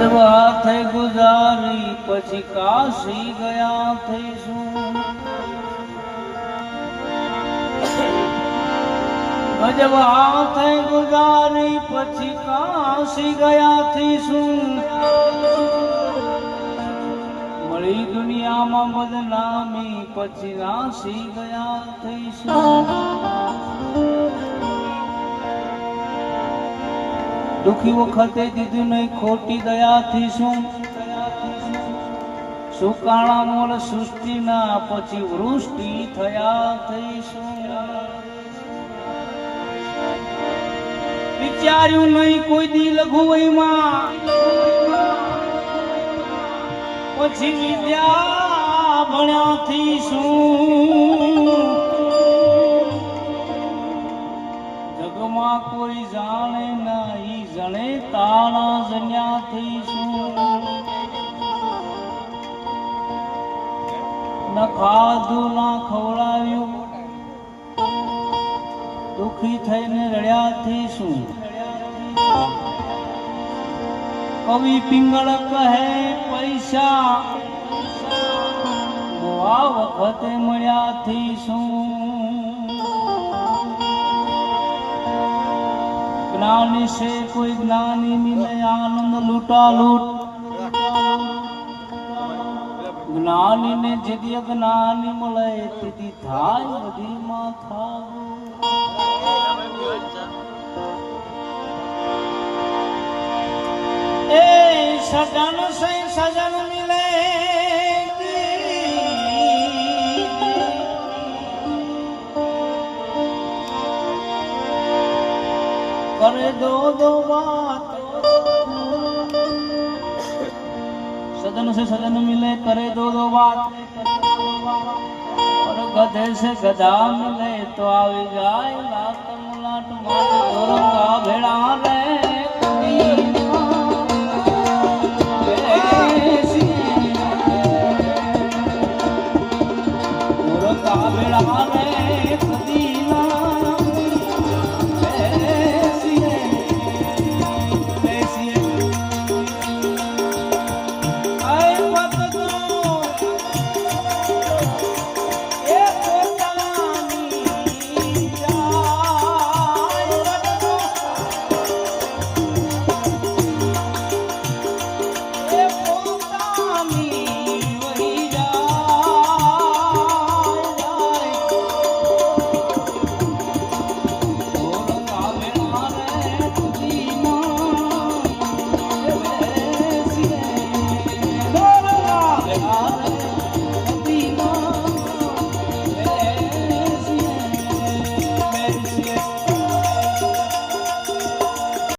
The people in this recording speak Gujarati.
ગજબ હાથે ગુજારી, પછી કાશી ગયા થઈશું. ગજબ હાથે ગુજારી, પછી કાશી ગયા થઈશું. મળી દુનિયામાં બદનામી, પછી નાસી ગયા થઈશું. દુખી વખતે દીધું નહીં, ખોટી દયાથી શું? સુકાણા મોલ સૃષ્ટિના પછી વૃષ્ટિ થયા થઈ શું? વિચાર્યું નહીં કોઈ દી લઘુ વયમાં. પછી વિદ્યા ભણ્યાથી શું? જગમાં કોઈ જાણે નહીં, જણે તાણા જન્યાથી શું ન ખાધું, ના ખવડાવ્યું. દુખી થઈને રડ્યાથી શું કવિ પિંગળ કહે, પૈસા આ વખતે મળ્યાથી શું જ્ઞાની છે કોઈ જ્ઞાની ને આનંદ લૂટા લૂટ જ્ઞાની ને જેદી જ્ઞાની મળે તેથી થાય બધી માથા એ સજન સે સજન મિલે કરે દો દો बात सदन से सदन मिले करे दो दो बात और गधे से गधा मिले तो આવી જાય લાત મુલાટ માટ ધોરંગા ભેળા રે